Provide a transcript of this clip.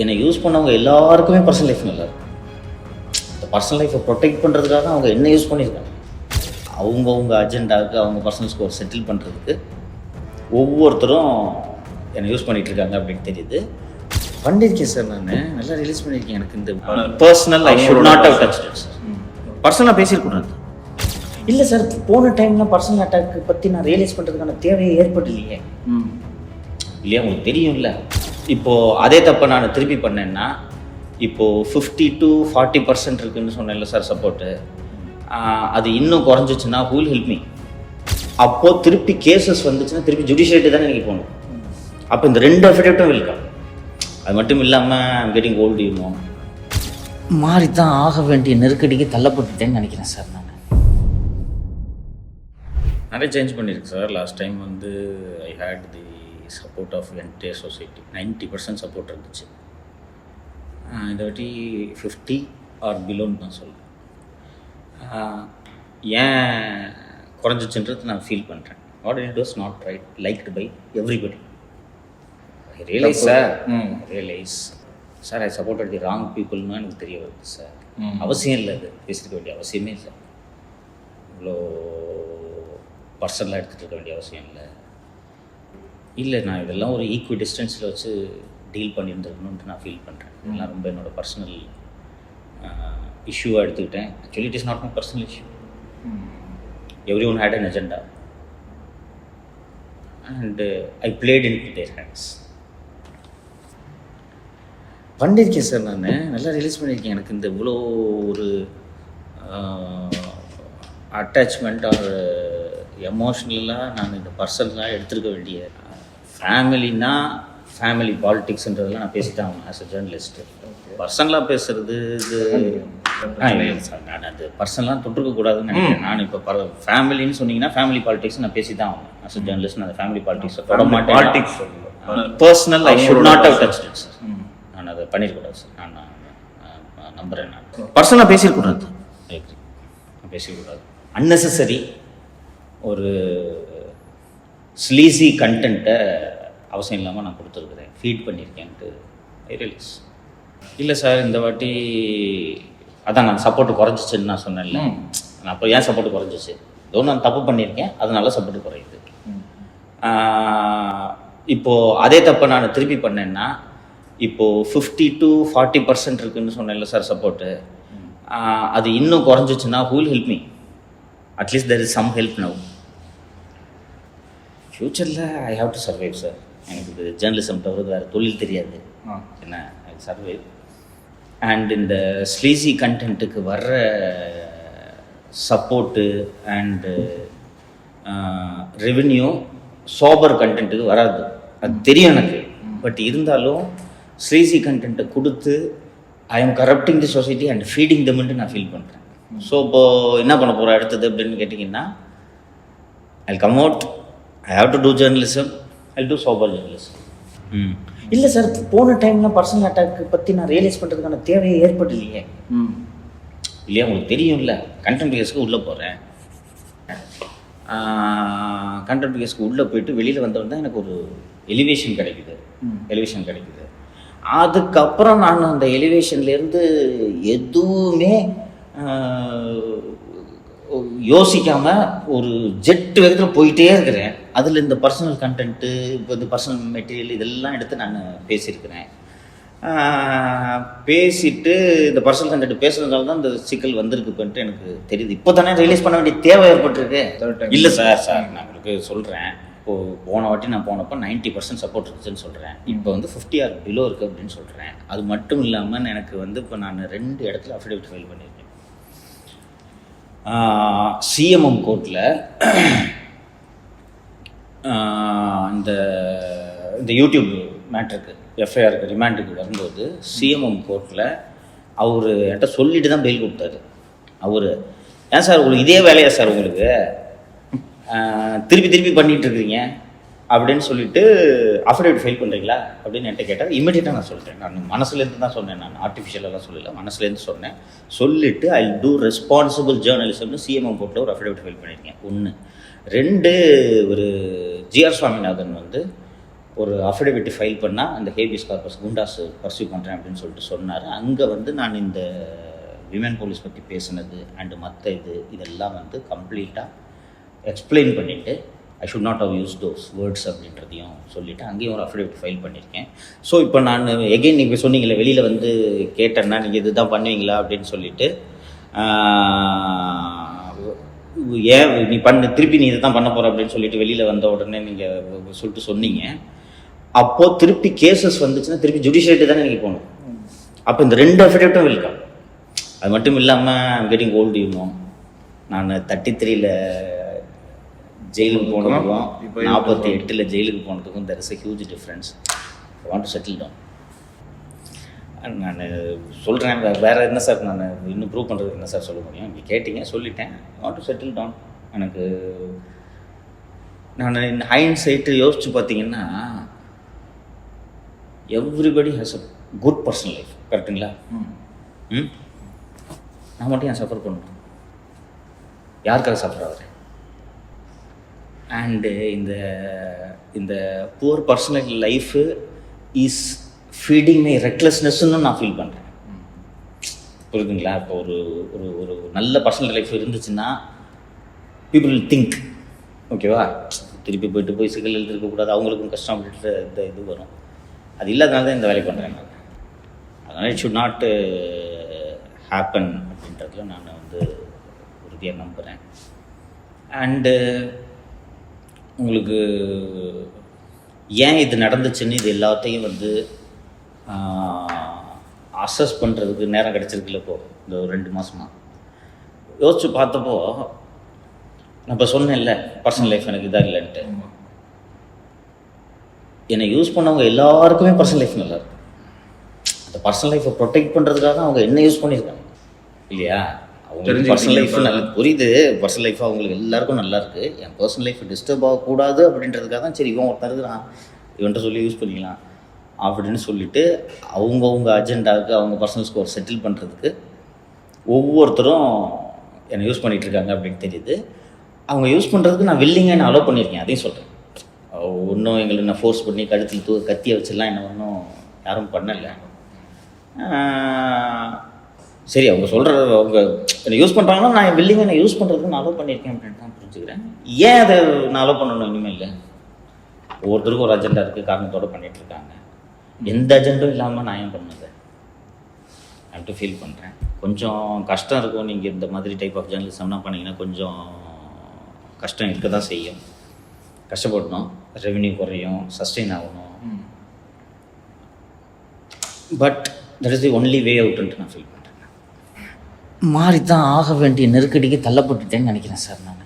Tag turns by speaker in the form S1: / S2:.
S1: என்னை யூஸ் பண்ணவங்க எல்லாருக்குமே பர்சனல் லைஃப் நல்லா இருக்கும் இந்த பர்சனல் லைஃப்பை ப்ரொடெக்ட் பண்ணுறதுக்காக அவங்க என்ன யூஸ் பண்ணியிருக்காங்க. அவங்கவுங்க அஜெண்டாவுக்கு அவங்க பர்சனல் ஸ்கோர் செட்டில் பண்ணுறதுக்கு ஒவ்வொருத்தரும் என்னை யூஸ் பண்ணிட்டு இருக்காங்க அப்படின்னு தெரியுது. பண்ணியிருக்கேன் சார் நான். நல்லா ரிலீஸ் பண்ணியிருக்கேன் எனக்கு இந்த personal I should not have touch sir பர்சனலாக பேசியிருக்கூடாது இல்லை சார் போன டைம்லாம் பர்சனல் அட்டாக் பற்றி நான் ரியலைஸ் பண்ணுறதுக்கான தேவையே ஏற்படலையே. இல்லையா உங்களுக்கு தெரியும்ல? இப்போது அதே தப்பை நான் திருப்பி பண்ணேன்னா இப்போது ஃபிஃப்டி டு ஃபார்ட்டி பர்சன்ட் இருக்குதுன்னு சொன்னேன்ல சார் சப்போர்ட்டு அது இன்னும் குறைஞ்சிச்சுன்னா ஹூல் ஹெல்ப் மீ அப்போது திருப்பி கேசஸ் வந்துச்சுன்னா திருப்பி ஜுடிஷியரிட்டி தானே எனக்கு போகணும். அப்போ இந்த ரெண்டு எஃபெக்டும் வில்கம் அது மட்டும் இல்லாமல் கெட்டிங் ஓல்டு யூனோ மாறி தான் ஆக வேண்டிய நெருக்கடிக்கு தள்ளப்பட்டுட்டேன்னு நினைக்கிறேன் சார் நான். நிறைய சேஞ்ச் பண்ணியிருக்கு சார் லாஸ்ட் டைம் வந்து I had the support of entire society ninety percent support இருந்துச்சு. இந்த வாட்டி ஃபிஃப்டி ஆர் பிலோன்னு தான் சொல்லுவேன் ஏன் குறைஞ்சிச்சுன்றது நான் ஃபீல் பண்ணுறேன் what it was not right liked by everybody I realise sir realise sir I supported the wrong பீப்புள்னு எனக்கு தெரிய வருது சார் அவசியம் இல்லை அது. பேசிக்க வேண்டிய அவசியமே இல்லை. இவ்வளோ பர்சனலாக எடுத்துகிட்டு இருக்க வேண்டிய அவசியம் இல்லை. இல்லை நான் இதெல்லாம் ஒரு ஈக்குவல் டிஸ்டன்ஸில் வச்சு டீல் பண்ணியிருந்துருக்கணுன்ட்டு நான் ஃபீல் பண்ணுறேன் இதெல்லாம் ரொம்ப என்னோடய பர்சனல் இஷ்யூவாக எடுத்துக்கிட்டேன். Actually it is not my personal issue everyone had an agenda and I played in their hands பண்ணியிருக்கேன் சார் நான். நல்லா ரிலீஸ் பண்ணியிருக்கேன். எனக்கு இந்த இவ்வளோ ஒரு அட்டாச்மெண்ட் ஆர் எமோஷ்னலாக நான் இந்த பர்சனலாக எடுத்துருக்க வேண்டிய ஃபேமிலினா ஃபேமிலி பாலிட்டிக்ஸ்ன்றதெல்லாம் நான் பேசித்தான் ஆகணும் ஆஸ் அ ஜேர்னலிஸ்ட்டு பர்சனலாக பேசுறது இது இல்லை சார் நான் அது பர்சனலாக தொட்டுருக்க கூடாதுன்னு நினைக்கிறேன் நான் இப்போ பர ஃபேமிலின்னு சொன்னீங்கன்னா ஃபேமிலி பாலிடிக்ஸ் நான் பேசி தான் ஆகணும் ஆஸ் அ ஜேர்னலிஸ்ட் நான் ஃபேமிலி பாலிடிக்ஸை தொட மாட்டேன்.
S2: Politics.
S1: Personal I should not have touch sir நான் அதை பண்ணியிருக்கூடாது சார் நான் நான் நான் நம்புகிறேன் நான். பர்சனலாக பேசியிருக்கூடாது. நான் பேசியிருக்கூடாது அன்னெசரி ஒரு ஸ்லீசி கண்டென்ட்டை அவசியம் இல்லாமல் நான் கொடுத்துருக்குறேன். ஃபீட் பண்ணியிருக்கேன்ட்டு ஐ ரியலைஸ் இல்லை சார் இந்த வாட்டி அதான் நான் சப்போர்ட் குறைஞ்சிச்சுன்னு நான் சொன்னேன்ல. நான் அப்போ ஏன் சப்போர்ட் குறைஞ்சிச்சு? ஏதோ நான் தப்பு பண்ணியிருக்கேன் அதனால சப்போர்ட் குறையுது. ஆஹ் இப்போ அதே தப்பை நான் திருப்பி பண்ணேன்னா இப்போ ஃபிஃப்டி டு ஃபார்ட்டி பர்சன்ட் இருக்குன்னு சொன்னேன்ல சார் சப்போர்ட்டு அது இன்னும் குறைஞ்சிச்சுன்னா who'll help me at least there is some help now ஃப்யூச்சரில் I have to survive sir எனக்கு இது ஜேர்னலிசம் தவிர வேறு தொழில் தெரியாது. என்ன ஐ சர்வைவ் அண்ட் இந்த ஸ்லீசி கண்டென்ட்டுக்கு வர்ற சப்போர்ட்டு அண்டு ரெவென்யூ சோபர் கண்டென்ட்டுக்கு வராது. அது தெரியும் எனக்கு. பட் இருந்தாலும் ஸ்லீசி கண்டென்ட்டை கொடுத்து I am corrupting the society and feeding தம்ன்ட்டு நான் ஃபீல் பண்ணுறேன் ஸோ இப்போது என்ன பண்ண போகிறோம் அடுத்தது அப்படின்னு கேட்டிங்கன்னா I come out I have to do journalism I do sober journalism ம். இல்லை சார் போன டைம்லாம் பர்சனல் அட்டாக் பற்றி நான் ரியலைஸ் பண்ணுறதுக்கான தேவையே ஏற்படலையே. இல்லையா உங்களுக்கு தெரியும்ல கண்டென்ட் கேஸ்க்கு உள்ளே போகிறேன் கண்டென்ட் கேஸ்க்கு உள்ளே போயிட்டு வெளியில் வந்தவன் தான் எனக்கு ஒரு எலிவேஷன் கிடைக்குது. எலிவேஷன் கிடைக்குது. அதுக்கப்புறம் நான் அந்த எலிவேஷன்லேருந்து எதுவுமே யோசிக்காமல் ஒரு ஜெட் வேகத்தில் போயிட்டே இருக்கிறேன். அதில் இந்த பர்சனல் கண்டென்ட்டு இப்போ இந்த பர்சனல் மெட்டீரியல் இதெல்லாம் எடுத்து நான் பேசியிருக்கிறேன். பேசிட்டு இந்த பர்சனல் கண்டென்ட் பேசுறதுனால தான் இந்த சிக்கல் வந்திருக்கு பண்ணிட்டு எனக்கு தெரியுது. இப்போ தானே ரிலீஸ் பண்ண வேண்டிய தேவை ஏற்பட்டிருக்கு. இல்லை சார் சார் நான் உங்களுக்கு சொல்கிறேன் இப்போது போன வாட்டி நான் போனப்போ நைன்ட்டி பர்சன்ட் சப்போர்ட் இருந்துச்சுன்னு சொல்கிறேன் இப்போ வந்து ஃபிஃப்டி ஆர் பிலோ இருக்குது அப்படின்னு சொல்கிறேன் அது மட்டும் இல்லாமல் எனக்கு வந்து இப்போ நான் ரெண்டு இடத்துல அஃபிடேவிட் ஃபைல் பண்ணியிருக்கேன். சிஎம்எம் கோர்ட்டில் இந்த இந்த யூடியூப் மேட்ருக்கு எஃப்ஐஆருக்கு ரிமாண்டுக்கு வரும்போது சிஎம்எம் கோர்ட்டில் அவர் என்கிட்ட சொல்லிட்டு தான் பெயில் கொடுத்தாரு. அவர் ஏன் சார் உங்களுக்கு இதே வேலையா சார் உங்களுக்கு? திருப்பி திருப்பி பண்ணிகிட்ருக்கிறீங்க அப்படின்னு சொல்லிட்டு அஃபிடேவிட் ஃபைல் பண்ணுறீங்களா அப்படின்னு என்கிட்ட கேட்டார். இமீடியட்டாக நான் சொல்கிறேன் நான் மனசுலேருந்து தான் சொன்னேன் நான். ஆர்டிஃபிஷியலாக சொல்லல. மனசுலேருந்து சொன்னேன். சொல்லிட்டு ஐ டூ ரெஸ்பான்சிபிள் ஜேர்னலிசம்னு சிஎம்எம் கோர்ட்டில் ஒரு அஃபிடேவிட் ஃபைல் பண்ணியிருக்கேன். ஒன்று ரெண்டு ஒரு ஜிஆர் சுவாமிநாதன் வந்து ஒரு அஃபிடவிட் ஃபைல் பண்ணால் அந்த ஹேபிஸ் கார்பஸ் குண்டாஸ் பர்சியூ பண்ணுறேன் அப்படின்னு சொல்லிட்டு சொன்னார். அங்கே வந்து நான் இந்த விமன் போலீஸ் பற்றி பேசுனது அண்டு மற்ற இது இதெல்லாம் வந்து கம்ப்ளீட்டாக எக்ஸ்பிளைன் பண்ணிவிட்டு I should not have use those words அப்படின்றதையும் சொல்லிவிட்டு அங்கேயும் ஒரு அஃபிடவிட் ஃபைல் பண்ணியிருக்கேன் ஸோ இப்போ நான் எகெயின் நீங்கள் சொன்னீங்களே வெளியில் வந்து கேட்டேன்னா நீங்கள் இதுதான் பண்ணுவீங்களா? அப்படின்னு சொல்லிட்டு ஏன் நீ பண்ணு திருப்பி நீ இதை தான் பண்ண போகிற அப்படின்னு சொல்லிட்டு வெளியில் வந்த உடனே நீங்கள் சொல்லிட்டு சொன்னீங்க. அப்போது திருப்பி கேசஸ் வந்துச்சுன்னா திருப்பி ஜுடிஷியரிட்டி தானே நீங்கள் போகணும். அப்போ இந்த ரெண்டு அஃபிடேவிட்டும் வெல்கம் அது மட்டும் இல்லாமல் கெட்டிங் ஓல்டு இன்னும் நான் தேர்ட்டி த்ரீல ஜெயிலுக்கு போனதுக்கும் நாற்பத்தி எட்டில் ஜெயிலுக்கு போனதுக்கும் there is a huge difference I want to settle down நான் சொல்கிறேன் வேறு என்ன சார் நான் இன்னும் ப்ரூவ் பண்ணுறதுக்கு என்ன சார் சொல்ல முடியும்? நீங்கள் கேட்டீங்க சொல்லிட்டேன். வாண்ட் டு செட்டில் டவுன் எனக்கு நான் இந்த ஹைண்ட் சைட்டு யோசிச்சு பார்த்தீங்கன்னா everybody has a good personal life கரெக்டுங்களா ம். நான் மட்டும் ஏன் சஃபர் பண்ணணும்? யாருக்காக சஃபர் ஆகுறேன் அண்டு இந்த இந்த poor personal life is feeding my ரெக்லெஸ்னஸ்ன்னு நான் ஃபீல் பண்ணுறேன் புரியுதுங்களா? இப்போ ஒரு ஒரு ஒரு நல்ல பர்சனல் லைஃப் இருந்துச்சுன்னா பீப்புள் திங்க் ஓகேவா திருப்பி போயிட்டு போய் சிக்கல் இருக்கக்கூடாது அவங்களுக்கும் கஷ்டம் அப்படின்ற இந்த இது வரும். அது இல்லாதனால தான் இந்த வேலையை பண்ணுறேன் நான். அதனால் இட் ஷுட் நாட் ஹேப்பன் அப்படின்றதுல நான் வந்து உறுதியாக நம்புகிறேன் அண்டு உங்களுக்கு ஏன் இது நடந்துச்சுன்னு இது எல்லாத்தையும் வந்து அசஸ் பண்ணுறதுக்கு நேரம் கிடச்சிருக்குல்ல இப்போ இந்த ஒரு ரெண்டு மாதமாக யோசிச்சு பார்த்தப்போ நான் இப்போ சொன்னேன்ல பர்சனல் லைஃப் எனக்கு இதாக இல்லைன்ட்டு. என்னை யூஸ் பண்ணவங்க எல்லாருக்குமே பர்சனல் லைஃப் நல்லா இருக்கு. அந்த பர்சனல் லைஃப்பை ப்ரொடெக்ட் பண்ணுறதுக்காக அவங்க என்ன யூஸ் பண்ணியிருக்காங்க? இல்லையா? அவங்க பர்சனல் லைஃப். நல்ல புரியுது. பர்சனல் லைஃப் அவங்களுக்கு எல்லாருக்கும் நல்லா இருக்கு. என் பர்சனல் லைஃப் டிஸ்டர்ப் ஆகக்கூடாது அப்படின்றதுக்காக தான் சரி இவன் ஒருத்தன் இருக்கிறான். இவன்கிட்ட சொல்லி யூஸ் பண்ணிக்கலாம். அப்படின்னு சொல்லிட்டு அவங்கவுங்க அஜெண்டாவுக்கு அவங்க பர்சனல் ஸ்கோர் செட்டில் பண்ணுறதுக்கு ஒவ்வொருத்தரும் என்னை யூஸ் பண்ணிகிட்ருக்காங்க இருக்காங்க அப்படின்னு தெரியுது. அவங்க யூஸ் பண்ணுறதுக்கு நான் வில்லிங்க நான் அலோவ் பண்ணியிருக்கேன் அதையும் சொல்கிறேன் ஒன்றும் எங்களை நான் ஃபோர்ஸ் பண்ணி கழுத்தில் தூ கத்தியை வச்சுலாம் என்ன ஒன்றும் யாரும் பண்ணலை. சரி அவங்க சொல்கிற அவங்க என்னை யூஸ் பண்ணுறாங்கன்னா நான் வில்லிங்கை நான் யூஸ் பண்ணுறதுக்கு நான் அலோவ் பண்ணியிருக்கேன் அப்படின்னு தான் புரிஞ்சுக்கிறேன். ஏன் அதை நான் அலோவ் பண்ணணும் இனிமேல்? ஒவ்வொருத்தருக்கும் ஒரு அஜெண்டா இருக்குது காரணத்தோட பண்ணிகிட்ருக்காங்க இருக்காங்க எந்த அஜெண்டும் இல்லாமல் நான் ஏன் பண்ணது? அப்படின்ட்டு ஃபீல் பண்ணுறேன் கொஞ்சம் கஷ்டம் இருக்கும். நீங்கள் இந்த மாதிரி டைப் ஆஃப் ஜேர்னலிசம்லாம் பண்ணிங்கன்னா கொஞ்சம் கஷ்டம் இருக்க தான் செய்யும். கஷ்டப்படணும். ரெவென்யூ குறையும். சஸ்டெயின் ஆகணும். But that is the only way அவுட்டுன்ட்டு நான் ஃபீல் பண்ணுறேன் மாறி தான் ஆக வேண்டிய நெருக்கடிக்கு தள்ளப்பட்டுட்டேன்னு நினைக்கிறேன் சார் நான்.